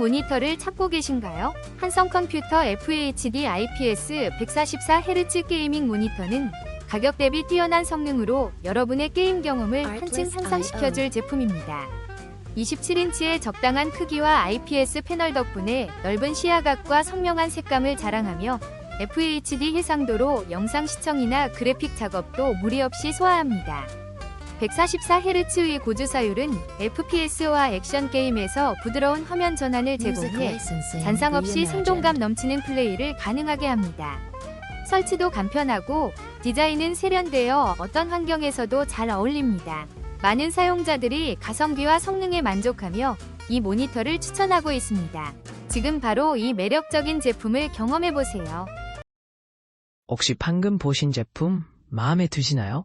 모니터를 찾고 계신가요? 한성 컴퓨터 FHD IPS 144Hz 게이밍 모니터는 가격 대비 뛰어난 성능으로 여러분의 게임 경험을 한층 향상시켜줄 제품입니다. 27인치의 적당한 크기와 IPS 패널 덕분에 넓은 시야각과 선명한 색감을 자랑하며 FHD 해상도로 영상 시청이나 그래픽 작업도 무리 없이 소화합니다. 144Hz의 고주사율은 FPS와 액션 게임에서 부드러운 화면 전환을 제공해 잔상 없이 생동감 넘치는 플레이를 가능하게 합니다. 설치도 간편하고 디자인은 세련되어 어떤 환경에서도 잘 어울립니다. 많은 사용자들이 가성비와 성능에 만족하며 이 모니터를 추천하고 있습니다. 지금 바로 이 매력적인 제품을 경험해 보세요. 혹시 방금 보신 제품 마음에 드시나요?